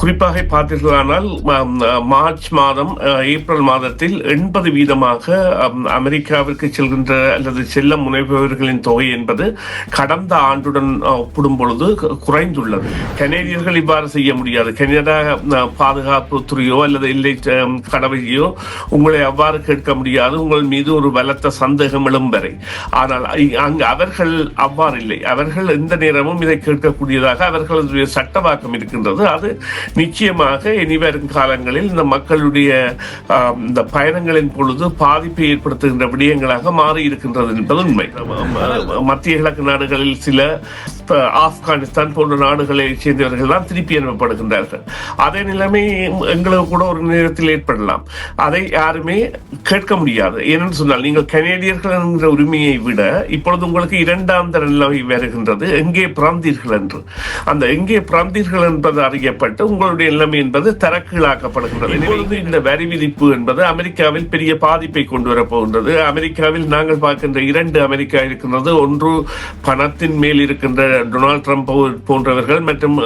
குறிப்பாக பார்த்தீர்களானால் மார்ச் மாதம் ஏப்ரல் மாதத்தில் எண்பது வீதமாக அமெரிக்காவிற்கு செல்கின்ற அல்லது செல்ல முனைபவர்களின் தொகை என்பது கடந்த ஆண்டுடன் ஒப்பிடும் பொழுது குறைந்துள்ளது. கனேடியர்கள் இவ்வாறு செய்ய முடியாது. கனடா பாதுகாப்பு துறையோ அல்லது இல்லை கடவையோ உங்களை அவ்வாறு கேட்க முடியாது. உங்கள் மீது ஒரு பலத்த சந்தேகம் எழும் வரை. ஆனால் அங்கு அவர்கள் அவ்வாறு இல்லை அவர்கள் எந்த நேரமும் இதை கேட்கக்கூடியதாக அவர்களது சட்டவாக்கம் இருக்கின்றது. அது நிச்சயமாக இனிவரும் காலங்களில் இந்த மக்களுடைய இந்த பயணங்களின் பொழுது பாதிப்பை ஏற்படுத்துகின்ற விடயங்களாக மாறி இருக்கின்றது என்பது உண்மை. மத்திய கிழக்கு நாடுகளில் சில ஆப்கானிஸ்தான் போன்ற நாடுகளை சேர்ந்தவர்கள் தான் திருப்பி அனுப்பப்படுகின்றார்கள். அதே நிலைமை எங்களுக்கு கூட ஒரு நேரத்தில் ஏற்படலாம். அதை யாருமே கேட்க முடியாது. ஏனென்று சொன்னால் நீங்கள் கனேடியர்கள் என்ற உரிமையை விட இப்பொழுது உங்களுக்கு இரண்டாம் தர நிலைமை வருகின்றது. எங்கே பிறந்தீர்கள் என்று. அந்த எங்கே பிறந்தீர்கள் என்பது அறியப்பட்டு உங்களுடைய நிலைமை என்பது தரக்கீழாக்கப்படுகின்றது இப்பொழுது இந்த வரி விதிப்பு என்பது அமெரிக்காவில் பெரிய பாதிப்பை கொண்டு வரப்போகின்றது அமெரிக்காவில் நாங்கள் பார்க்கின்ற இரண்டு அமெரிக்கா இருக்கின்றது. ஒன்று பணத்தின் மேல் இருக்கின்ற டொனால்ட் ட்ரம்ப் போன்றவர்கள் மற்றும்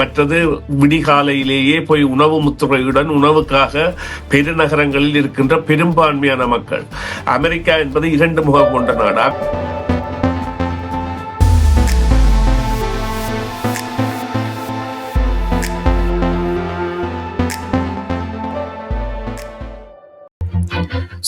மற்றது விடிகாலையிலேயே போய் உணவு முத்துறையுடன் உணவுக்காக பெருநகரங்களில் இருக்கின்ற பெரும்பான்மையான மக்கள். அமெரிக்கா என்பது இரண்டு முகம் கொண்ட நாடா.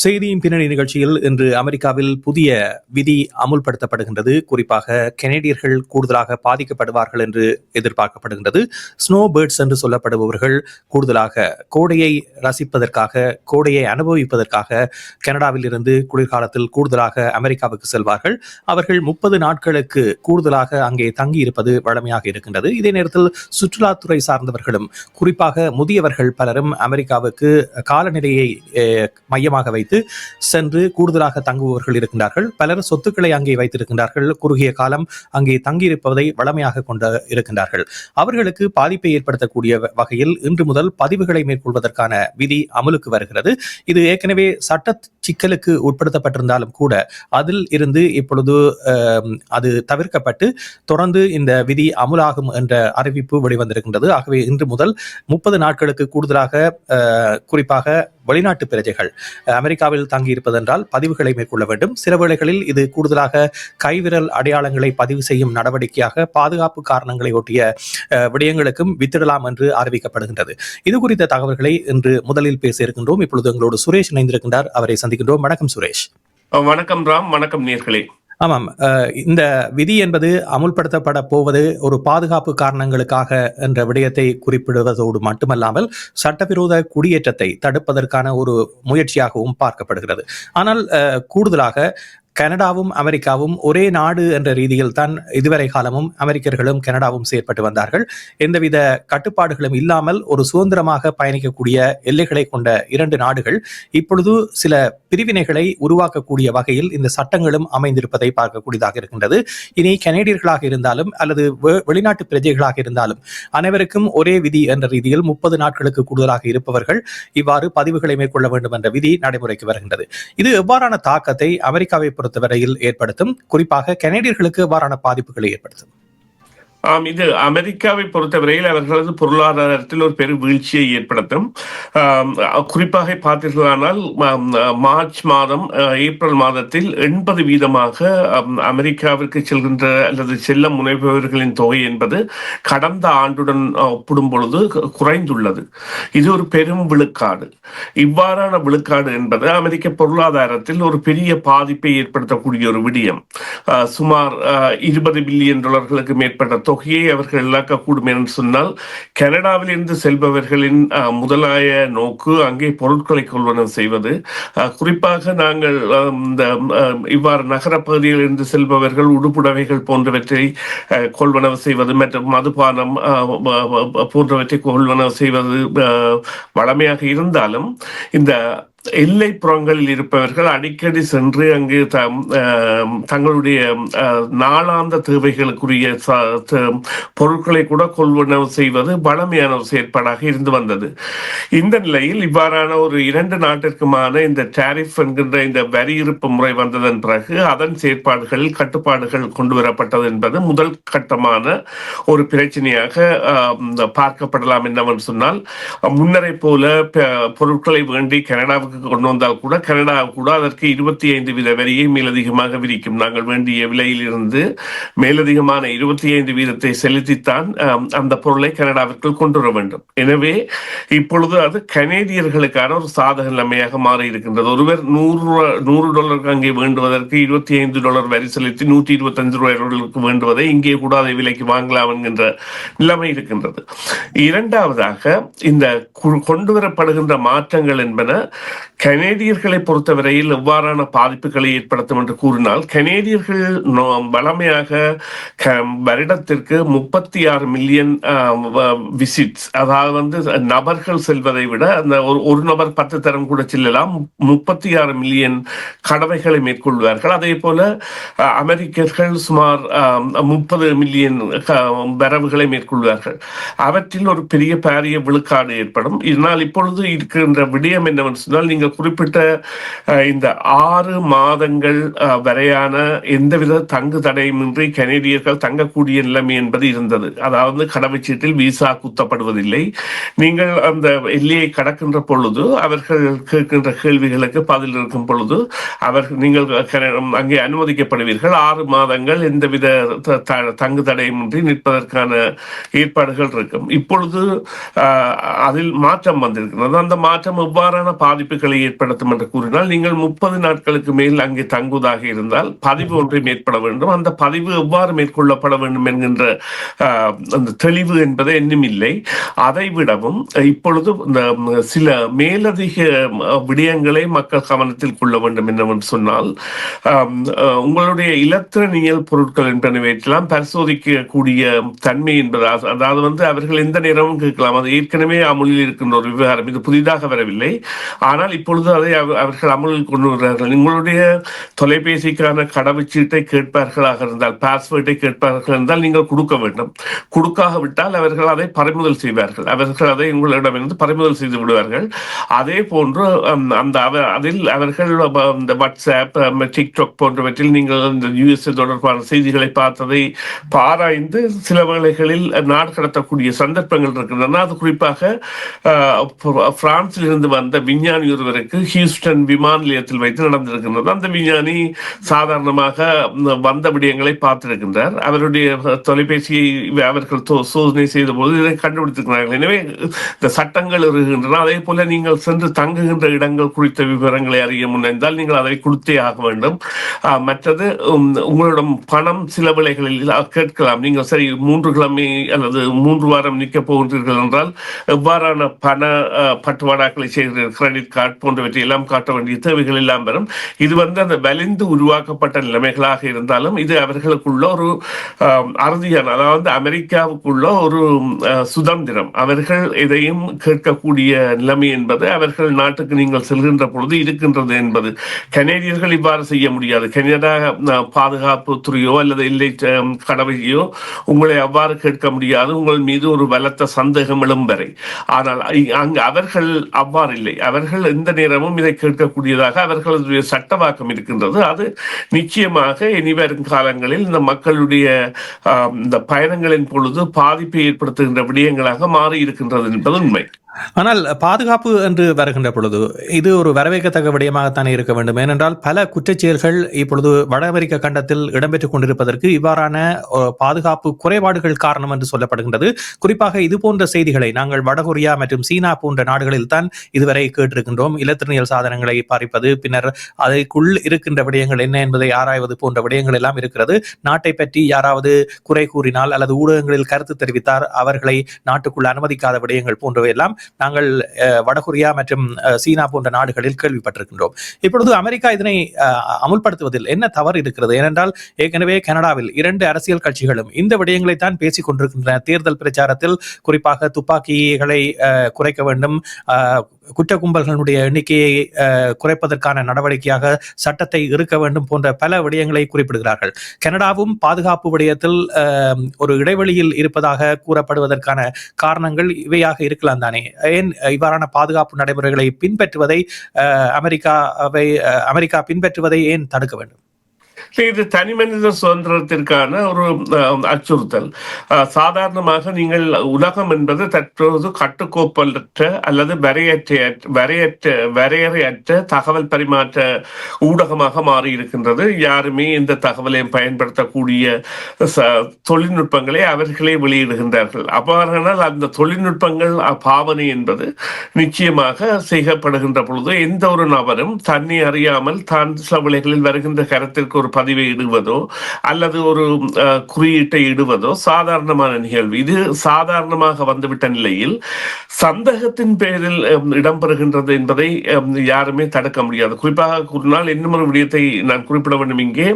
செய்தியின் பின்னணி நிகழ்ச்சியில் இன்று அமெரிக்காவில் புதிய விதி அமுல்படுத்தப்படுகின்றது. குறிப்பாக கெனடியர்கள் கூடுதலாக பாதிக்கப்படுவார்கள் என்று எதிர்பார்க்கப்படுகின்றது. ஸ்னோ பேர்ட்ஸ் என்று சொல்லப்படுபவர்கள் கூடுதலாக கோடையை ரசிப்பதற்காக கோடையை அனுபவிப்பதற்காக கனடாவில் இருந்து குளிர்காலத்தில் கூடுதலாக அமெரிக்காவுக்கு செல்வார்கள். அவர்கள் முப்பது நாட்களுக்கு கூடுதலாக அங்கே தங்கி இருப்பது வழமையாக இருக்கின்றது. இதே நேரத்தில் சுற்றுலாத்துறை சார்ந்தவர்களும் குறிப்பாக முதியவர்கள் பலரும் அமெரிக்காவுக்கு காலநிலையை மையமாக வைத்து வைத்து சென்று கூடுதலாக தங்குபவர்கள் இருக்கின்றார்கள். பலர் சொத்துக்களை அங்கே வைத்திருக்கின்றார்கள். குறுகிய காலம் அங்கே தங்கியிருப்பதை வளமையாக கொண்டு இருக்கின்றார்கள். அவர்களுக்கு பாதிப்பை ஏற்படுத்தக்கூடிய வகையில் இன்று முதல் பதிவுகளை மேற்கொள்வதற்கான விதி அமலுக்கு வருகிறது. இது ஏற்கனவே சட்ட சிக்கலுக்கு உட்படுத்தப்பட்டிருந்தாலும் கூட அதில் இருந்து இப்பொழுது அது தவிர்க்கப்பட்டு தொடர்ந்து இந்த விதி அமுலாகும் என்ற அறிவிப்பு வெளிவந்திருக்கின்றது. ஆகவே இன்று முதல் முப்பது நாட்களுக்கு கூடுதலாக குறிப்பாக வெளிநாட்டு பிரஜைகள் அமெரிக்கா அமெரிக்காவில் தங்கியிருப்பதென்றால் பதிவுகளை மேற்கொள்ள வேண்டும். சில வேளைகளில் இது கூடுதலாக கைவிரல் அடையாளங்களை பதிவு செய்யும் நடவடிக்கையாக பாதுகாப்பு காரணங்களை ஒட்டிய விடயங்களுக்கும் வித்திடலாம் என்று அறிவிக்கப்படுகின்றது. இது குறித்த தகவல்களை இன்று முதலில் பேச இருக்கின்றோம். இப்பொழுது எங்களோடு சுரேஷ் இணைந்திருக்கின்றார். அவரை சந்திக்கின்றோம். வணக்கம் சுரேஷ். வணக்கம் ராம். வணக்கம் நேர்களே. ஆமாம். இந்த விதி என்பது அமுல்படுத்தப்பட போவது ஒரு பாதுகாப்பு காரணங்களுக்காக என்ற விடயத்தை குறிப்பிடுவதோடு மட்டுமல்லாமல் சட்டவிரோத குடியேற்றத்தை தடுப்பதற்கான ஒரு முயற்சியாகவும் பார்க்கப்படுகிறது. ஆனால் கூடுதலாக கனடாவும் அமெரிக்காவும் ஒரே நாடு என்ற ரீதியில் தான் இதுவரை காலமும் அமெரிக்கர்களும் கனடாவும் செயற்பட்டு வந்தார்கள். எந்தவித கட்டுப்பாடுகளும் இல்லாமல் ஒரு சுதந்திரமாக பயணிக்கக்கூடிய எல்லைகளை கொண்ட இரண்டு நாடுகள் இப்பொழுது சில பிரிவினைகளை உருவாக்கக்கூடிய வகையில் இந்த சட்டங்களும் அமைந்திருப்பதை பார்க்கக்கூடியதாக இருக்கின்றது. இனி கனேடியர்களாக இருந்தாலும் அல்லது வெளிநாட்டு பிரஜைகளாக இருந்தாலும் அனைவருக்கும் ஒரே விதி என்ற ரீதியில் முப்பது நாட்களுக்கு கூடுதலாக இருப்பவர்கள் இவ்வாறு பதிவுகளை மேற்கொள்ள வேண்டும் என்ற விதி நடைமுறைக்கு வருகின்றது. இது எவ்வாறான தாக்கத்தை அமெரிக்காவை பொறுத்தவரையில் ஏற்படுத்தும். குறிப்பாக கனேடியர்களுக்கு அவ்வாறான பாதிப்புகளை ஏற்படுத்தும்? ஆம் இது அமெரிக்காவை பொறுத்தவரையில் அவர்களது பொருளாதாரத்தில் ஒரு பெரும் வீழ்ச்சியை ஏற்படுத்தும். குறிப்பாக பார்த்தீர்களானால் மார்ச் மாதம் ஏப்ரல் மாதத்தில் எண்பது வீதமாக அமெரிக்காவிற்கு செல்கின்ற அல்லது செல்ல முனைபவர்களின் தொகை என்பது கடந்த ஆண்டுடன் ஒப்பிடும் பொழுது குறைந்துள்ளது. இது ஒரு பெரும் விழுக்காடு. இவ்வாறான விழுக்காடு என்பது அமெரிக்க பொருளாதாரத்தில் ஒரு பெரிய பாதிப்பை ஏற்படுத்தக்கூடிய ஒரு விடயம். சுமார் இருபது பில்லியன் டாலர்களுக்கு மேற்பட்ட தொகையை அவர்கள் இழக்கக்கூடும் என்று சொன்னால் கனடாவில் இருந்து செல்பவர்களின் முதலாய நோக்கு அங்கே பொருட்களை கொள்வனவு செய்வது. குறிப்பாக நாங்கள் இந்த இவ்வாறு நகர பகுதியில் இருந்து செல்பவர்கள் உடுப்புடவைகள் போன்றவற்றை கொள்வனவு செய்வது மற்றும் மதுபானம் போன்றவற்றை கொள்வனவு செய்வது வளமையாக இருந்தாலும் இந்த எல்லை புறங்களில் இருப்பவர்கள் அடிக்கடி சென்று அங்கு தம், தங்களுடைய நாளாந்த தேவைகளுக்குரிய பொருட்களை கூட கொள்வனவு செய்வது பழமையான ஒரு செயற்பாடாக இருந்து வந்தது. இந்த நிலையில் இவ்வாறான ஒரு இரண்டு நாட்டிற்குமான இந்த டாரிஃப் என்கின்ற இந்த வரி இருப்பு முறை வந்ததன் பிறகு அதன் செயற்பாடுகள் கட்டுப்பாடுகள் கொண்டு வரப்பட்டது என்பது முதல் கட்டமான ஒரு பிரச்சனையாக ஆஹ், பார்க்கப்படலாம் என்னவென்று சொன்னால் முன்னரை போல பொருட்களை வேண்டி கனடாவுக்கு கொண்டு வந்தால் கூட கனடா கூட அதற்கு இருபத்தி ஐந்து வீத வரியை மேலதிகமாக விரிக்கும் நாங்கள் வேண்டிய விலையில் இருந்து மேலதிகமான இருபத்தி ஐந்து வீதத்தை செலுத்தித்தான் அந்த பொருளை கனடாவிற்குள் கொண்டு வர வேண்டும். எனவே இப்பொழுது அது கனேடியர்களுக்கான ஒரு சாதக நிலைமையாக மாறி இருக்கின்றது ஒருவர் நூறு நூறு டாலருக்கு அங்கே வேண்டுவதற்கு இருபத்தி ஐந்து டாலர் வரி செலுத்தி நூற்றி இருபத்தஞ்சு ரூபாய்களுக்கு வேண்டுவதை இங்கே கூட அதை விலைக்கு வாங்கலாம் என்கின்ற நிலைமை இருக்கின்றது. இரண்டாவதாக இந்த கொண்டு வரப்படுகின்ற மாற்றங்கள் என்பன கனேடியர்களை பொறுத்தவரையில் எவ்வாறான பாதிப்புகளை ஏற்படுத்தும் என்று கூறினால் கனேடியர்கள் வளமையாக வருடத்திற்கு முப்பத்தி ஆறு மில்லியன் விசிட்ஸ் அதாவது வந்து நபர்கள் செல்வதை விட அந்த ஒரு ஒரு நபர் பத்து தரம் கூட செல்லலாம். முப்பத்தி ஆறு மில்லியன் கடவைகளை மேற்கொள்வார்கள். அதே போல அமெரிக்கர்கள் சுமார் முப்பது மில்லியன் வரவுகளை மேற்கொள்வார்கள். அவற்றில் ஒரு பெரிய பாரிய விழுக்காடு ஏற்படும். இதனால் இப்பொழுது இருக்கின்ற விடயம் என்னவென்று சொன்னால் நீங்கள் குறிப்பிட்ட இந்த ஆறு மாதங்கள் வரையான எந்தவித தங்கு தடையுமின்றி கனேடியர்கள் தங்கக்கூடிய நிலைமை என்பது இருந்தது. அதாவது கடவுச்சீட்டில் விசா குத்தப்படுவதில்லை. நீங்கள் அந்த எல்லையை கடக்கின்ற பொழுது அவர்கள் கேட்கின்ற கேள்விகளுக்கு பதில் இருக்கும் பொழுது அவர்கள் நீங்கள் அங்கே அனுமதிக்கப்படுவீர்கள். ஆறு மாதங்கள் எந்தவித தங்கு தடையுமின்றி நிற்பதற்கான ஏற்பாடுகள் இருக்கும். இப்பொழுது அதில் மாற்றம் வந்திருக்கிறது. அந்த மாற்றம் எவ்வாறான பாதிப்பு பாதிப்புகளை ஏற்படுத்தும் என்று கூறினால் நீங்கள் முப்பது நாட்களுக்கு மேல் அங்கே தங்குவதாக இருந்தால் பதிவு ஒன்றை மேற்பட வேண்டும். அந்த பதிவு எவ்வாறு மேற்கொள்ளப்பட வேண்டும் என்கின்ற அந்த தெளிவு என்பது இன்னும் இல்லை. அதை விடவும் இப்பொழுது இந்த சில மேலதிக விடயங்களை மக்கள் கவனத்தில் கொள்ள வேண்டும் என்னவென்று சொன்னால் உங்களுடைய இலத்திரனியல் பொருட்கள் என்பனவற்றையெல்லாம் பரிசோதிக்கக்கூடிய தன்மை என்பது அது- அதாவது வந்து அவர்கள் எந்த நேரமும் கேட்கலாம். அது ஏற்கனவே அமுலில் இருக்கின்ற ஒரு விவகாரம். இது புதிதாக வரவில்லை. ஆனால் ஆனால் இப்பொழுது அதை அவர்கள் அமலில் கொண்டு வருகிறார்கள். உங்களுடைய தொலைபேசிக்கான கடவுச்சீட்டை கேட்பார்களாக இருந்தால் பாஸ்வேர்டை கேட்பார்கள் என்றால் நீங்கள் கொடுக்க வேண்டும். கொடுக்காவிட்டால் அவர்கள் அதை பறிமுதல் செய்வார்கள். அவர்கள் அதை உங்களிடமிருந்து பறிமுதல் செய்து விடுவார்கள். அதே போன்று அந்த அதில் அவர்கள் இந்த வாட்ஸ்அப் டிக்டாக் போன்றவற்றில் நீங்கள் இந்த யுஎஸ்ஏ தொடர்பான செய்திகளை பார்த்ததை பாராய்ந்து சில வேளைகளில் நாடு கடத்தக்கூடிய சந்தர்ப்பங்கள் இருக்கின்றன. அது குறிப்பாக பிரான்சிலிருந்து வந்த விஞ்ஞானி இருவருக்கு ஹியூஸ்டன் விமான நிலையத்தில் வைத்து நடந்திருக்கின்றது. அந்த விஞ்ஞானி சாதாரணமாக வந்த விடயங்களை பார்த்திருக்கின்றார். அவருடைய தொலைபேசியை அவர்கள் சோதனை செய்த போது இதை கண்டுபிடித்திருக்கிறார்கள். எனவே இந்த சட்டங்கள் இருக்கின்றன. அதே போல நீங்கள் சென்று தங்குகின்ற இடங்கள் குறித்த விவரங்களை அறிய முன்னைந்தால் நீங்கள் அதை கொடுத்தே ஆக வேண்டும். மற்றது உம், உங்களிடம் பணம் சில விலைகளில் கேட்கலாம். நீங்கள் சரி மூன்று கிழமை அல்லது மூன்று வாரம் நிற்க போகின்றீர்கள் என்றால் எவ்வாறான பண பட்டுவாடாக்களை செய்கிறீர்கள் கிரெடிட் கார்டு போன்றவற்றை எல்லாம் காட்ட வேண்டிய தேவைகள் எல்லாம் வரும். இது வந்து அந்த வலிந்து உருவாக்கப்பட்ட நிலைமைகளாக இருந்தாலும் இது அவர்களுக்குள்ள ஒரு அறுதியான அதாவது அமெரிக்காவுக்குள்ள ஒரு சுதந்திரம். அவர்கள் எதையும் கேட்கக்கூடிய நிலைமை என்பது அவர்கள் நாட்டுக்கு நீங்கள் செல்கின்ற பொழுது இருக்கின்றது என்பது. கனேடியர்கள் இவ்வாறு செய்ய முடியாது. கனடா பாதுகாப்பு துறையோ அல்லது இல்லை கடவையோ உங்களை அவ்வாறு கேட்க முடியாது. உங்கள் மீது ஒரு பலத்த சந்தேகம் எழும் வரை. ஆனால் அங்கு அவர்கள் அவ்வாறு இல்லை. அவர்கள் எந்த நேரமும் இதை கேட்கக்கூடியதாக அவர்களுடைய சட்டவாக்கம் இருக்கின்றது. அது நிச்சயமாக இனிவரும் காலங்களில் இந்த மக்களுடைய இந்த பயணங்களின் பொழுது பாதிப்பை ஏற்படுத்துகின்ற விடயங்களாக மாறி இருக்கின்றது என்பது உண்மை. ஆனால் பாதுகாப்பு என்று வருகின்ற பொழுது இது ஒரு வரவேற்கத்தக்க விடயமாகத்தானே இருக்க வேண்டும். ஏனென்றால் பல குற்றச்செயல்கள் இப்பொழுது வட அமெரிக்க கண்டத்தில் இடம்பெற்றுக் கொண்டிருப்பதற்கு இவ்வாறான பாதுகாப்பு குறைபாடுகள் காரணம் என்று சொல்லப்படுகின்றது. குறிப்பாக இது போன்ற செய்திகளை நாங்கள் வடகொரியா மற்றும் சீனா போன்ற நாடுகளில் தான் இதுவரை கேட்டிருக்கின்றோம். இலத்திரனியல் சாதனங்களை பாரிப்பது பின்னர் அதற்குள் இருக்கின்ற விடயங்கள் என்ன என்பதை ஆராய்வது போன்ற விடயங்கள் எல்லாம் இருக்கிறது. நாட்டை பற்றி யாராவது குறை கூறினால் அல்லது ஊடகங்களில் கருத்து தெரிவித்தார் அவர்களை நாட்டுக்குள் அனுமதிக்காத விடயங்கள் போன்றவை எல்லாம் நாங்கள் அஹ், வடகொரியா மற்றும் சீனா போன்ற நாடுகளில் கேள்விப்பட்டிருக்கின்றோம். இப்பொழுது அமெரிக்கா இதனை அமுல்படுத்துவதில் என்ன தவறு இருக்கிறது? ஏனென்றால் ஏற்கனவே கனடாவில் இரண்டு அரசியல் கட்சிகளும் இந்த விடயங்களை தான் பேசிக் கொண்டிருக்கின்றன. தேர்தல் பிரச்சாரத்தில் குறிப்பாக துப்பாக்கிகளை அஹ், குறைக்க வேண்டும் குற்ற கும்பல்களுடைய எண்ணிக்கையை அஹ், குறைப்பதற்கான நடவடிக்கையாக சட்டத்தை இருக்க வேண்டும் போன்ற பல விடயங்களை குறிப்பிடுகிறார்கள். கனடாவும் பாதுகாப்பு விடயத்தில் அஹ், ஒரு இடைவெளியில் இருப்பதாக கூறப்படுவதற்கான காரணங்கள் இவையாக இருக்கலாம் தானே. ஏன் இவ்வாறான பாதுகாப்பு நடைமுறைகளை பின்பற்றுவதை அஹ், அமெரிக்காவை அஹ், அமெரிக்கா பின்பற்றுவதை ஏன் தடுக்க வேண்டும்? இது தனி மனித சுதந்திரத்திற்கான ஒரு அச்சுறுத்தல். சாதாரணமாக நீங்கள் உலகம் என்பது தற்போது கட்டுக்கோப்பற்ற அல்லது வரையற்ற வரையற்ற வரையறையற்ற தகவல் பரிமாற்ற ஊடகமாக மாறி இருக்கின்றது யாருமே இந்த தகவலை பயன்படுத்தக்கூடிய ச- தொழில்நுட்பங்களை அவர்களே வெளியிடுகின்றார்கள். அவ்வாறானால் அந்த தொழில்நுட்பங்கள் பாவனை என்பது நிச்சயமாக செய்யப்படுகின்ற பொழுது எந்த ஒரு நபரும் தன்னை அறியாமல் தான் சில வருகின்ற கருத்திற்கு ஒரு பதிவை இடுவதோ அல்லது ஒரு குறியீட்டை இடுவதோ சாதாரணமான நிகழ்வு. இது சாதாரணமாக வந்துவிட்ட நிலையில் சந்தேகத்தின் பேரில் இடம்பெறுகின்றது என்பதை யாருமே தடுக்க முடியாது. குறிப்பாக கூறினால் இன்னும் ஒரு விடயத்தை நான் குறிப்பிட வேண்டும். இங்கே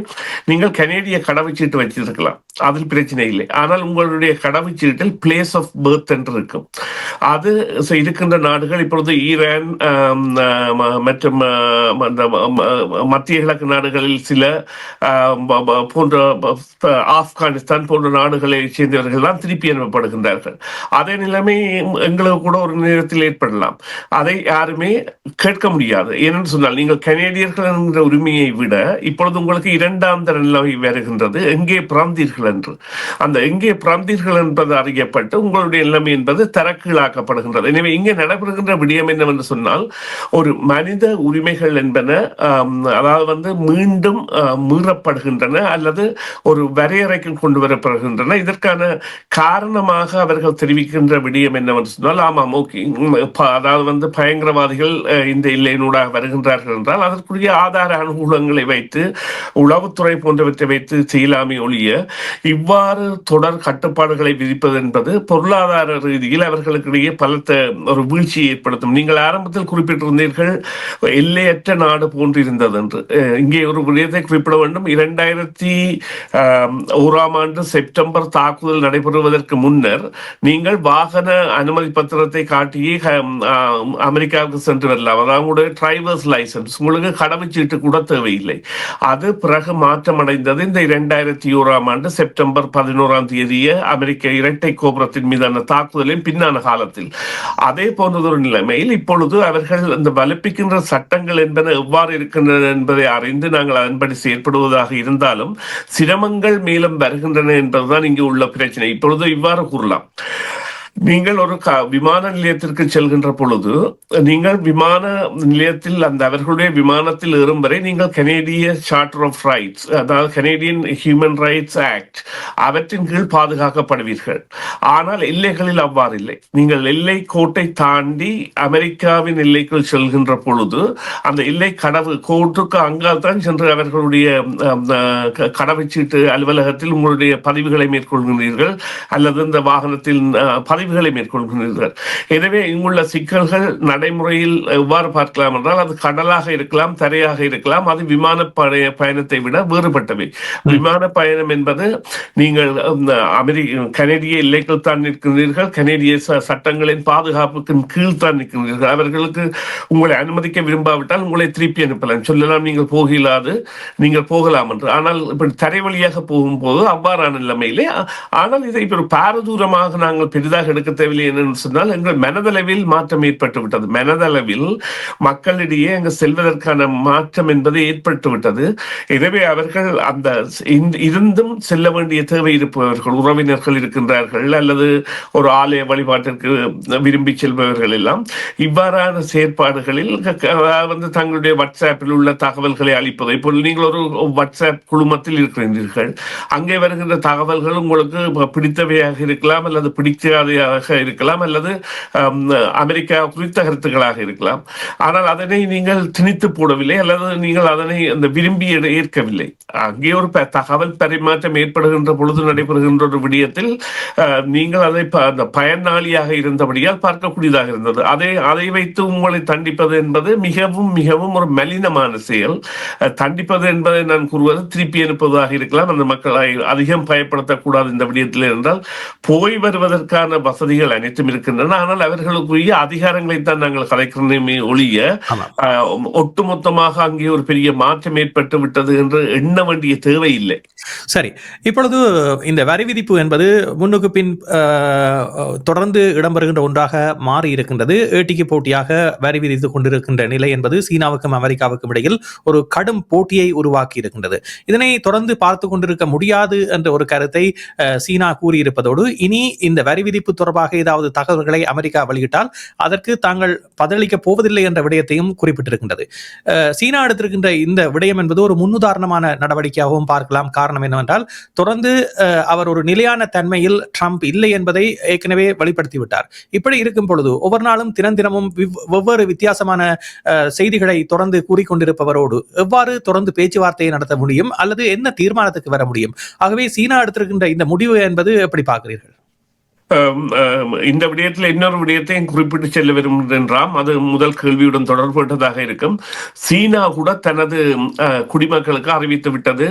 நீங்கள் கனேடிய கடவுச்சீட்டு வச்சிருக்கலாம் அதில் பிரச்சனை இல்லை. ஆனால் உங்களுடைய கடவுச்சீட்டில் பிளேஸ் ஆஃப் பர்த் என்று இருக்கும். அது இருக்கின்ற நாடுகள் இப்பொழுது ஈரான் மற்றும் மத்திய கிழக்கு நாடுகளில் சில போன்ற ஆப்கானிஸ்தான் போன்ற நாடுகளை சேர்ந்தவர்கள் தான் திருப்பி அனுப்பப்படுகின்றார்கள். அதே நிலைமை எங்களுக்கு கூட ஒரு நேரத்தில் ஏற்படலாம். அதை யாருமே கேட்க முடியாது. ஏனென்று சொன்னால் நீங்கள் கனேடியர்கள் என்ற உரிமையை விட இப்பொழுது உங்களுக்கு இரண்டாம் தர நிலைமை வருகின்றது. எங்கே பிராந்தீர்கள் என்று. அந்த எங்கே பிராந்தீர்கள் என்பது அறியப்பட்டு உங்களுடைய நிலைமை என்பது தரக்கீழாக்கப்படுகின்றது. எனவே இங்கே நடைபெறுகின்ற விடயம் என்னவென்று சொன்னால் ஒரு மனித உரிமைகள் என்பன அதாவது வந்து மீண்டும் மீறப்படுகின்றன அல்லது ஒரு வரையறைக்கு கொண்டு வரப்படுகின்றன. இதற்கான காரணமாக அவர்கள் தெரிவிக்கின்ற விடயம் என்னவென்று சொன்னால் ஆமாம் ஓகே அதாவது வந்து பயங்கரவாதிகள் இந்த இல்லையினூடாக வருகின்றார்கள் என்றால் அதற்குரிய ஆதார அனுகூலங்களை வைத்து உளவுத்துறை போன்றவற்றை வைத்து செய்யலாமே ஒழிய இவ்வாறு தொடர் கட்டுப்பாடுகளை விதிப்பது என்பது பொருளாதார ரீதியில் அவர்களுக்கிடையே பலத்த ஒரு வீழ்ச்சியை ஏற்படுத்தும். நீங்கள் ஆரம்பத்தில் குறிப்பிட்டிருந்தீர்கள் எல்லையற்ற நாடு போன்றிருந்தது என்று. இங்கே ஒரு விடயத்தை குறிப்பிட வேண்டும். இரண்டாயிரத்தி ஓராம் ஆண்டு செப்டம்பர் தாக்குதல் நடைபெறுவதற்கு முன்னர் நீங்கள் வாகன அனுமதி பத்திரத்தை காட்டியே அமெரிக்காவுக்கு சென்று வரலாம். அதாவது உங்களுடைய டிரைவர்ஸ் லைசன்ஸ் உங்களுக்கு கடவுச்சீட்டு கூட தேவையில்லை. அது பிறகு மாற்றமடைந்தது. இந்த இரண்டாயிரத்தி ஓராம் ஆண்டு செப்டம்பர் பதினோராம் தேதிய அமெரிக்க இரட்டை கோபுரத்தின் மீதான தாக்குதலின் பின்னான காலத்தில். அதே போன்றதொரு நிலைமையில் இப்பொழுது அவர்கள் இந்த வலுப்பிக்கின்ற சட்டங்கள் என்பன எவ்வாறு இருக்கின்றன என்பதை அறிந்து நாங்கள் அதன்படி செயற்படுவதாக இருந்தாலும் சிரமங்கள் மேலும் வருகின்றன என்பதுதான் இங்கு உள்ள பிரச்சனை. இப்பொழுது இவ்வாறு கூறலாம். நீங்கள் ஒரு விமான நிலையத்திற்கு செல்கின்ற பொழுது நீங்கள் விமான நிலையத்தில் அந்த அவர்களுடைய விமானத்தில் ஏறும் வரை நீங்கள் கனேடிய சார்ட்டர் ஆஃப் ரைட்ஸ் அதாவது கனேடியன் ஹியூமன் ரைட்ஸ் ஆக்ட் அவற்றின் கீழ் பாதுகாக்கப்படுவீர்கள். ஆனால் எல்லைகளில் அவ்வாறு இல்லை நீங்கள் எல்லை கோட்டை தாண்டி அமெரிக்காவின் எல்லைக்குள் செல்கின்ற பொழுது அந்த எல்லை கடவு கோட்டுக்கு அங்கால் தான் சென்று அவர்களுடைய கடவுச்சீட்டு அலுவலகத்தில் உங்களுடைய பதிவுகளை மேற்கொள்கிறீர்கள். அல்லது இந்த வாகனத்தில் பதிவு பதிவுகளை மேற்கொள்கிறீர்கள் எனவே இங்குள்ள சிக்கல்கள் நடைமுறையில் எவ்வாறு பார்க்கலாம் என்றால் அது கடலாக இருக்கலாம் தரையாக இருக்கலாம் அது விமான பய- பயணத்தை விட வேறுபட்டவை. விமான பயணம் என்பது நீங்கள் அமெரிக்க கனேடிய எல்லைக்குள் தான் நிற்கிறீர்கள் கனேடிய சட்டங்களின் பாதுகாப்புக்கு கீழ் தான் நிற்கிறீர்கள் அவர்களுக்கு உங்களை அனுமதிக்க விரும்பாவிட்டால் உங்களை திருப்பி அனுப்பலாம். சொல்லலாம் நீங்கள் போகலாது நீங்கள் போகலாம் என்று. ஆனால் இப்படி தரை வழியாக போகும்போது அவ்வாறான நிலைமையிலே ஆனால் இதை பாரதூரமாக நாங்கள் பெரிதாக எடுக்க தேவையில்லை என்னன்னு சொன்னால் எங்கள் மனதளவில் மாற்றம் ஏற்பட்டு விட்டது. மனதளவில் மக்களிடையே அங்கு செல்வதற்கான மாற்றம் என்பது ஏற்பட்டு விட்டது. எனவே அவர்கள் அந்த இருந்தும் செல்ல வேண்டிய தேவை இருப்பவர்கள் உறவினர்கள் இருக்கின்றார்கள் அல்லது ஒரு ஆலய வழிபாட்டிற்கு விரும்பி செல்பவர்கள் எல்லாம் இவ்வாறான செயற்பாடுகளில் வந்து தங்களுடைய வாட்ஸ்அப்பில் உள்ள தகவல்களை அளிப்பது. இப்போ நீங்கள் ஒரு வாட்ஸ்அப் குழுமத்தில் இருக்கிறீர்கள். அங்கே வருகின்ற தகவல்கள் உங்களுக்கு பிடித்தவையாக இருக்கலாம் அல்லது பிடிக்காதையாக இருக்கலாம் அல்லது அமெரிக்கா குறித்த கருத்துக்களாக இருக்கலாம். ஆனால் அதனை நீங்கள் திணித்து போடவில்லை அல்லது நீங்கள் அதனை அந்த விரும்பி ஏற்கவில்லை. அங்கே ஒரு தகவல் பரிமாற்றம் ஏற்படுகின்ற பொழுது நடைபெறுகின்ற ஒரு விடயத்தில் நீங்கள் அதை அந்த பயனாளியாக இருந்தபடியால் பார்க்கக்கூடியதாக இருந்தது. அதை அதை வைத்து உங்களை தண்டிப்பது என்பது மிகவும் மிகவும் ஒரு மலினமான செயல். தண்டிப்பது என்பதை நான் கூறுவது திருப்பி அனுப்புவதாக இருக்கலாம். அந்த மக்களை அதிகம் பயப்படுத்தக்கூடாது இந்த விடயத்தில் என்றால் போய் வருவதற்கான வசதிகள் அனைத்தும் இருக்கின்றன. ஆனால் அவர்களுக்குரிய அதிகாரங்களை தான் நாங்கள் கலைக்கிறோமே ஒழிய ஒட்டுமொத்தமாக அங்கே ஒரு பெரிய மாற்றம் ஏற்பட்டு விட்டது என்று எண்ண வேண்டிய தேவை இல்லை சரி. இப்பொழுது இந்த வரி விதிப்பு என்பது முன்னுக்கு பின் தொடர்ந்து இடம்பெறுகின்ற ஒன்றாக மாறி இருக்கின்றது. ஏட்டிக்கு போட்டியாக வரி விதித்துக் கொண்டிருக்கின்ற நிலை என்பது சீனாவுக்கும் அமெரிக்காவுக்கும் இடையில் ஒரு கடும் போட்டியை உருவாக்கி இருக்கின்றது. இதனை தொடர்ந்து பார்த்து கொண்டிருக்க முடியாது என்ற ஒரு கருத்தை சீனா கூறியிருப்பதோடு இனி இந்த வரி விதிப்பு தொடர்பாக ஏதாவது தகவல்களை அமெரிக்கா வெளியிட்டால் அதற்கு தாங்கள் பதிலளிக்க போவதில்லை என்ற விடயத்தையும் குறிப்பிட்டிருக்கின்றது. சீனா எடுத்திருக்கின்ற இந்த விடயம் என்பது ஒரு முன்னுதாரணமான நடவடிக்கையாகவும் பார்க்கலாம். காரணம் என்னவென்றால் தொடர்ந்து அஹ், அவர் ஒரு நிலையான தன்மையில் ட்ரம்ப் இல்லை என்பதை ஏற்கனவே வெளிப்படுத்திவிட்டார். இப்படி இருக்கும் பொழுது ஒவ்வொரு நாளும் தினம் தினமும் வெவ்வேறு வித்தியாசமான செய்திகளை தொடர்ந்து கூறிக்கொண்டிருப்பவரோடு எவ்வாறு தொடர்ந்து பேச்சுவார்த்தையை நடத்த முடியும்? அல்லது என்ன தீர்மானத்துக்கு வர முடியும்? ஆகவே சீனா எடுத்திருக்கின்ற இந்த முடிவு என்பது எப்படி பார்க்கிறீர்கள்? இந்த விடயத்தில் இன்னொரு விடயத்தையும் குறிப்பிட்டு செல்ல விரும்புகின்றாம் அது முதல் கேள்வியுடன் தொடர்புட்டதாக இருக்கும். சீனா கூட தனது குடிமக்களுக்கு அறிவித்து விட்டது.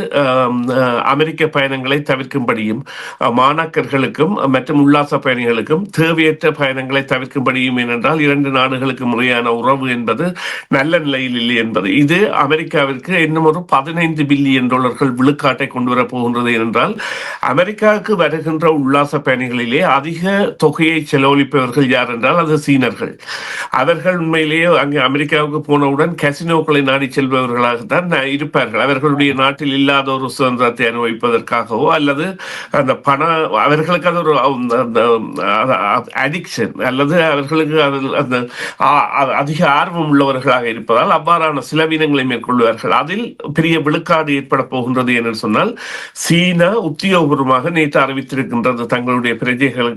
அமெரிக்க பயணங்களை தவிர்க்கும்படியும் மாணாக்கர்களுக்கும் மற்றும் உல்லாச பயணிகளுக்கும் தேவையற்ற பயணங்களை தவிர்க்கும்படியும் ஏனென்றால் இரண்டு நாடுகளுக்கு முறையான உறவு என்பது நல்ல நிலையில் இல்லை என்பது. இது அமெரிக்காவிற்கு இன்னும் ஒரு பதினைந்து பில்லியன் டாலர்கள் விழுக்காட்டை கொண்டு வரப் போகின்றது என்றால் அமெரிக்காவுக்கு வருகின்ற உல்லாச பயணிகளிலே அதிக தொகையை செலவழிப்பவர்கள் யார் என்றால் அது சீனர்கள். அவர்கள் உண்மையிலேயே அங்கே அமெரிக்காவுக்கு போனவுடன் கசினோக்களை நாடி செல்பவர்களாகத்தான் இருப்பார்கள். அவர்களுடைய நாட்டில் இல்லாத ஒரு சுதந்திரத்தை அனுபவிப்பதற்காகவோ அல்லது அந்த பண அவர்களுக்கு அது ஒரு அடிக்ஷன் அல்லது அவர்களுக்கு அதில் அந்த அதிக ஆர்வம் உள்ளவர்களாக இருப்பதால் அவ்வாறான சிலவீனங்களை மேற்கொள்வார்கள். அதில் பெரிய விழுக்காடு ஏற்பட போகின்றது என்று சொன்னால் சீனா உத்தியோகபூர்வமாக நேற்று அறிவித்திருக்கின்றது தங்களுடைய பிரஜைகளுக்கு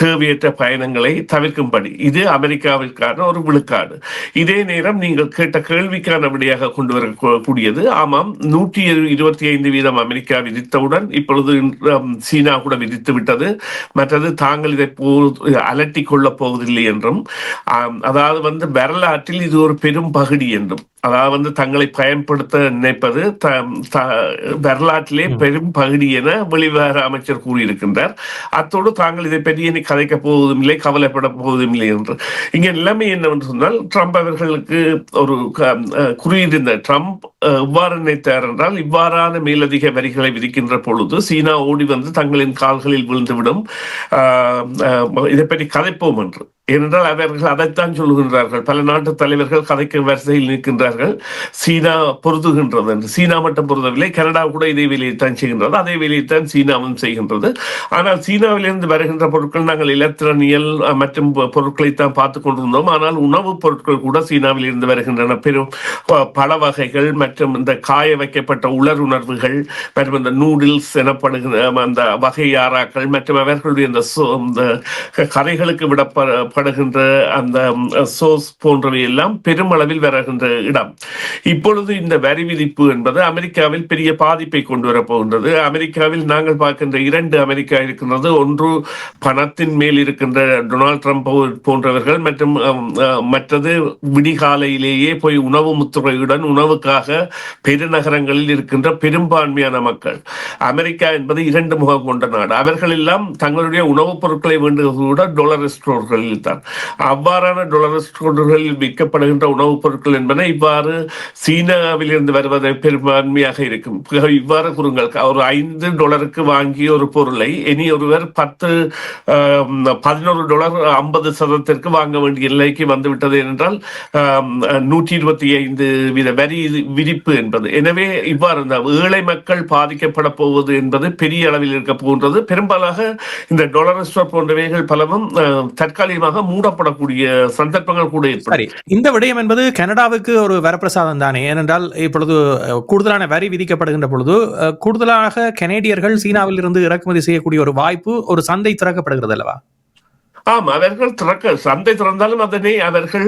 தேவையற்ற பயணங்களை தவிர்க்கும்படி. இது அமெரிக்காவிற்கான ஒரு விழுக்காடு. இதே நேரம் நீங்கள் கேட்ட கேள்விக்கான விடையாக கொண்டு வரக்கூடியது. ஆமாம் நூற்றி இருபத்தி ஐந்து வீதம் அமெரிக்கா விதித்தவுடன் இப்பொழுது சீனா கூட விதித்து விட்டது. மற்றது தாங்கள் இதை போ அலட்டி கொள்ளப் போவதில்லை என்றும் அதாவது வந்து வரலாற்றில் இது ஒரு பெரும் பகுதி என்றும். அதாவது வந்து தங்களை பயன்படுத்த நினைப்பது த- வரலாற்றிலே பெரும் பகுதி என வெளிவார அமைச்சர் கூறியிருக்கின்றார். அத்தோடு தாங்கள் இதை பற்றி இனி கதைக்க போவதும் இல்லை கவலைப்பட போவதும் இல்லை என்று. இங்கே நிலைமை என்னவென்று சொன்னால் ட்ரம்ப் அவர்களுக்கு ஒரு குறியிருந்த ட்ரம்ப் இவ்வாறு நினைத்தார் என்றால் இவ்வாறான மேலதிக வரிகளை விதிக்கின்ற பொழுது சீனா ஓடி வந்து தங்களின் கால்களில் விழுந்துவிடும் இதை பற்றி கதைப்போம் என்று. ஏனென்றால் அவர்கள் அதைத்தான் சொல்லுகின்றார்கள். பல நாட்டு தலைவர்கள் கதைக்கு வரிசையில் நிற்கின்றார்கள். சீனா பொருதுகின்றது என்று. சீனா மட்டும் பொருதவில்லை கனடா கூட இதே வேலையைத்தான் செய்கின்றது. அதே வேலையைத்தான் சீனாவும் செய்கின்றது. ஆனால் சீனாவிலிருந்து வருகின்ற பொருட்கள் நாங்கள் இலத்திரனியல் மற்றும் பொருட்களைத்தான் பார்த்து கொண்டிருந்தோம். ஆனால் உணவுப் பொருட்கள் கூட சீனாவில் இருந்து வருகின்றன. பெரும் பல வகைகள் மற்றும் இந்த காய வைக்கப்பட்ட உலர் உணர்வுகள் மற்றும் இந்த நூடுல்ஸ் எனப்படுகிற அந்த வகை யாராக்கள் மற்றும் அவர்களுடைய இந்த சோ- இந்த படுகின்ற அந்த சோஸ் போன்றவை எல்லாம் பெருமளவில் வருகின்ற இடம். இப்பொழுது இந்த வரி விதிப்பு என்பது அமெரிக்காவில் பெரிய பாதிப்பை கொண்டு வரப்போகின்றது அமெரிக்காவில் நாங்கள் பார்க்கின்ற இரண்டு அமெரிக்கா இருக்கின்றது. ஒன்று பணத்தின் மேல் இருக்கின்ற டொனால்ட் ட்ரம்ப் போன்றவர்கள் மற்றும் மற்றது விடிகாலையிலேயே போய் உணவு முத்துறையுடன் உணவுக்காக பெருநகரங்களில் இருக்கின்ற பெரும்பான்மையான மக்கள். அமெரிக்கா என்பது இரண்டு முகம் கொண்ட நாடு. அவர்கள் எல்லாம் தங்களுடைய உணவுப் பொருட்களை வேண்டுவது கூட டொலர் ஸ்டோர்களில் தான் அவ்வாறான டொலரஸ் கொண்டுகளில் விற்கப்படுகின்ற உணவுப் பொருட்கள் என்பன இவ்வாறு சீனாவில் இருந்து வருவதை பெரும்பான்மையாக இருக்கும். இவ்வாறு கூறுங்கள் ஒரு ஐந்து டொலருக்கு வாங்கிய ஒரு பொருளை இனி ஒருவர் பத்து பதினோரு டொலர் ஐம்பது சதத்திற்கு வாங்க வேண்டிய நிலைக்கு வந்துவிட்டது என்றால் நூற்றி இருபத்தி ஐந்து வித வரி விதிப்பு என்பது. எனவே இவ்வாறு இந்த ஏழை மக்கள் பாதிக்கப்பட போவது என்பது பெரிய அளவில் இருக்க போகின்றது. பெரும்பாலாக இந்த டொலர் ஸ்டோர் போன்றவைகள் பலவும் தற்காலிகமாக தற்காலிகமாக மூடப்படக்கூடிய சந்தர்ப்பங்கள் கூட சரி இந்த விடயம் என்பது கனடாவுக்கு ஒரு வரப்பிரசாதம் தானே? ஏனென்றால் இப்பொழுது கூடுதலான வரி விதிக்கப்படுகின்ற பொழுது கூடுதலாக கனேடியர்கள் சீனாவில் இருந்து இறக்குமதி செய்யக்கூடிய ஒரு வாய்ப்பு ஒரு சந்தை திறக்கப்படுகிறது அல்லவா? ஆம் அவர்கள் திறக்க சந்தை திறந்தாலும் அதனை அவர்கள்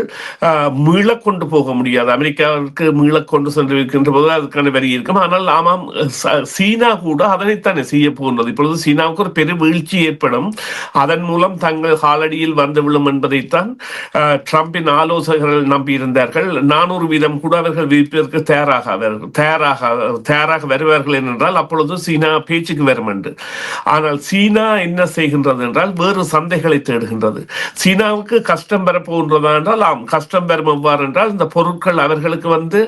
ஆஹ், மீளக் கொண்டு போக முடியாது. அமெரிக்காவிற்கு மீளக் கொண்டு சென்று இருக்கின்ற போது அதுக்கான வரி இருக்கும். ஆனால் ஆமாம் சீனா கூட அதனைத்தானே செய்ய போகின்றது இப்பொழுது சீனாவுக்கு ஒரு பெரு வீழ்ச்சி ஏற்படும். அதன் மூலம் தங்கள் காலடியில் வந்து விழும் என்பதைத்தான் ஆஹ், ட்ரம்பின் ஆலோசகர்கள் நம்பியிருந்தார்கள். நானூறு வீதம் கூட அவர்கள் விதிப்பதற்கு தயாராக தயாராக தயாராக வருவார்கள் என்றால் அப்பொழுது சீனா பேச்சுக்கு வரும் என்று. ஆனால் சீனா என்ன செய்கின்றது என்றால் வேறு சந்தைகளை தேடு வருகின்றது சீனாவுக்கு கஷ்டம் பெறப்போகின்றதா என்றால் ஆம் கஷ்டம் பெறும் எவ்வாறு என்றால் இந்த பொருட்கள் அவர்களுக்கு வந்து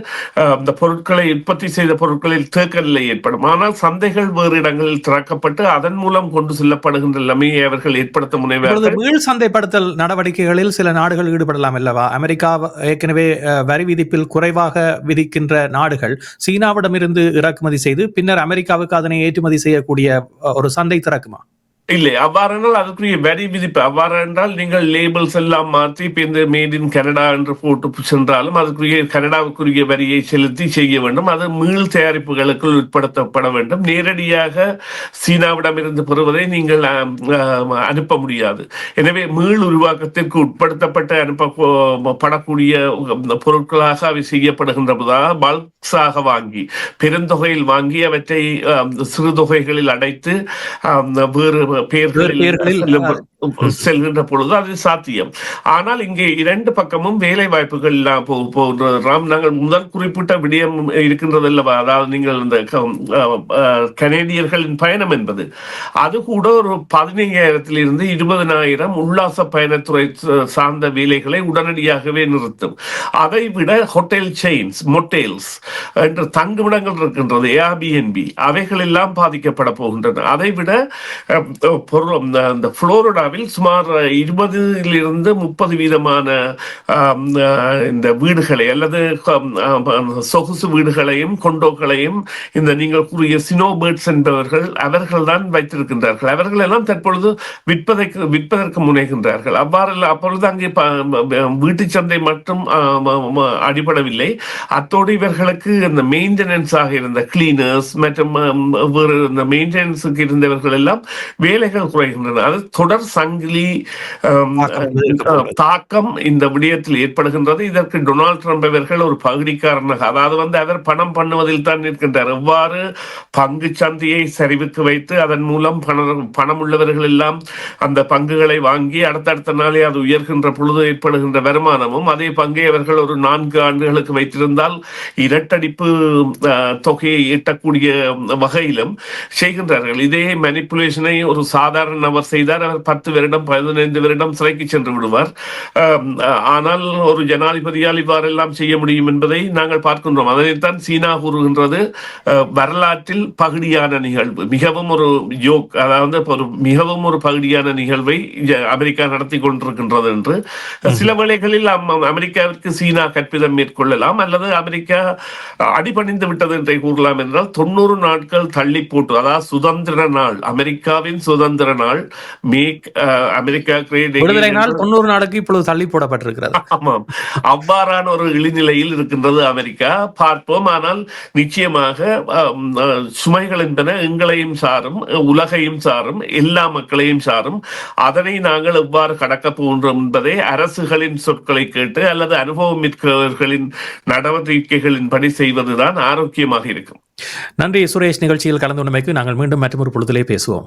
இந்த பொருட்களை உற்பத்தி செய்த பொருட்களில் தேக்க நிலை ஏற்படும். ஆனால் சந்தைகள் வேறு இடங்களில் திறக்கப்பட்டு அதன் மூலம் கொண்டு செல்லப்படுகின்ற நிலைமையை அவர்கள் ஏற்படுத்த முனைவார்கள். மீள் சந்தைப்படுத்தல் நடவடிக்கைகளில் சில நாடுகள் ஈடுபடலாம் அல்லவா? அமெரிக்கா ஏற்கனவே வரி விதிப்பில் குறைவாக விதிக்கின்ற நாடுகள் சீனாவிடமிருந்து இறக்குமதி செய்து பின்னர் அமெரிக்காவுக்கு அதனை ஏற்றுமதி செய்யக்கூடிய ஒரு சந்தை திறக்குமா? இல்லை அவ்வாறென்றால் அதற்குரிய வரி விதிப்பு. அவ்வாறு என்றால் நீங்கள் லேபிள்ஸ் எல்லாம் மாற்றி இப்போ இந்த மேட் இன் கனடா என்று போட்டு சென்றாலும் அதற்குரிய கனடாவுக்குரிய வரியை செலுத்தி செய்ய வேண்டும். அது மீள் தயாரிப்புகளுக்குள் உட்படுத்தப்பட வேண்டும். நேரடியாக சீனாவிடமிருந்து பெறுவதை நீங்கள் அனுப்ப முடியாது. எனவே மீள் உருவாக்கத்திற்கு உட்படுத்தப்பட்ட அனுப்பப்படக்கூடிய படக்கூடிய பொருட்களாக அவை செய்யப்படுகின்றதாக பல்க்ஸாக வாங்கி பெருந்தொகையில் வாங்கி அவற்றை சிறு தொகைகளில் அடைத்து வேறு பெயர்களில் பெயர்களில், செல்லும் பொ- செல்கின்ற பொழுது அது சாத்தியம். ஆனால் இங்கே இரண்டு பக்கமும் வேலை வாய்ப்புகள் ராம் நாங்கள் முதல் குறிப்பிட்ட விடயம் இருக்கின்றது அல்லவா அதாவது நீங்கள் இந்த கனேடியர்களின் பயணம் என்பது. அது கூட ஒரு பதினைஞ்சாயிரத்தில் இருந்து இருபதனாயிரம் உல்லாச பயணத்துறை சார்ந்த வேலைகளை உடனடியாகவே நிறுத்தும். அதை விட ஹோட்டல் செயின்ஸ் மொட்டேல்ஸ் என்று தங்குமிடங்கள் இருக்கின்றது ஏஆர்பிஎன்பி அவைகள் எல்லாம் பாதிக்கப்பட போகின்றன. அதை விட இந்த புளோரிடா இந்தியாவில் சுமார் இருபதிலிருந்து முப்பது வீதமான இந்த வீடுகளை அல்லது சொகுசு வீடுகளையும் கொண்டோக்களையும் இந்த நீங்கள் கூறிய சினோபேர்ட்ஸ் என்பவர்கள் அவர்கள் தான் வைத்திருக்கின்றார்கள். அவர்கள் எல்லாம் தற்பொழுது விற்பதற்கு விற்பதற்கு முனைகின்றார்கள். அவ்வாறு அப்பொழுது அங்கே வீட்டு சந்தை மட்டும் அடிபடவில்லை. அத்தோடு இவர்களுக்கு இந்த மெயின்டெனன்ஸ் ஆக இருந்த கிளீனர்ஸ் மற்றும் வேறு இந்த மெயின்டெனன்ஸுக்கு இருந்தவர்கள் எல்லாம் வேலைகள் குறைகின்றன. அது தொடர் சங்கிலி தாக்கம் இந்த விடயத்தில் ஏற்படுகின்றது. இதற்கு டொனால்ட் ட்ரம்ப் அவர்கள் ஒரு பகுதிக்காரனாக அதாவது வந்து அவர் பணம் பண்ணுவதில் தான் நிற்கின்றார். எவ்வாறு பங்கு சந்தையை சரிவுக்கு வைத்து அதன் மூலம் பணம் பணம் உள்ளவர்கள் எல்லாம் அந்த பங்குகளை வாங்கி அடுத்தடுத்த நாளே அது உயர்கின்ற பொழுது ஏற்படுகின்ற வருமானமும் அதே பங்கை அவர்கள் ஒரு நான்கு ஆண்டுகளுக்கு வைத்திருந்தால் இரட்டடிப்பு தொகையை ஈட்டக்கூடிய வகையிலும் செய்கின்றார்கள். இதே மேனிப்புலேஷனை ஒரு சாதாரண நபர் செய்தார். அவர் பத்து வருடம் பதினைந்து வருடம் சிறைக்கு சென்று விடுவார். ஆனால் ஒரு ஜனாதிபதியால் இவ்வாறெல்லாம் செய்ய முடியும் என்பதை நாங்கள் பார்க்கின்றோம். அதனைத்தான் சீனா கூறுகின்றது. வரலாற்றில் பகுதியான நிகழ்வு. மிகவும் ஒரு ஜோக் அதாவது ஒரு மிகவும் ஒரு பகுதியான நிகழ்வை அமெரிக்கா நடத்தி கொண்டிருக்கின்றது என்று. சில வேளைகளில் அம்- அமெரிக்காவிற்கு சீனா கற்பிதம் மேற்கொள்ளலாம். அல்லது அமெரிக்கா அடிபணிந்து விட்டது என்றே கூறலாம் என்றால் தொண்ணூறு நாட்கள் தள்ளி போட்டு அதாவது சுதந்திர நாள் அமெரிக்காவின் சுதந்திர நாள் மேக் அமெரிக்கா விடுதலை நாள் தொண்ணூறு நாளுக்கு இப்பொழுது தள்ளி போடப்பட்டிருக்கிறது. ஆமாம். அவ்வாறான ஒரு இழிநிலையில் இருக்கின்றது அமெரிக்கா. பார்ப்போம். ஆனால் நிச்சயமாக சுமைகள் என்பன எங்களையும் சாரும் உலகையும் சாரும் எல்லா மக்களையும் சாரும். அதனை நாங்கள் எவ்வாறு கடக்கப் போகின்றோம் என்பதை அரசுகளின் சொற்களை கேட்டு அல்லது அனுபவம் மிக்கவர்களின் நடவடிக்கைகளின்படி செய்வதுதான் ஆரோக்கியமாக இருக்கும். நன்றி. சுரேஷ் நிகழ்ச்சியில் கலந்து கொண்டமைக்கு நாங்கள் மீண்டும் மற்றொரு பொழுதிலே பேசுவோம்.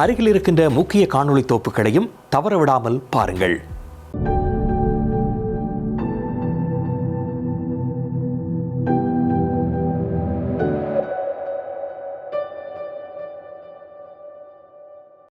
அருகில் இருக்கின்ற முக்கிய காணொளி தோப்புகளையும் தவறவிடாமல் பாருங்கள்.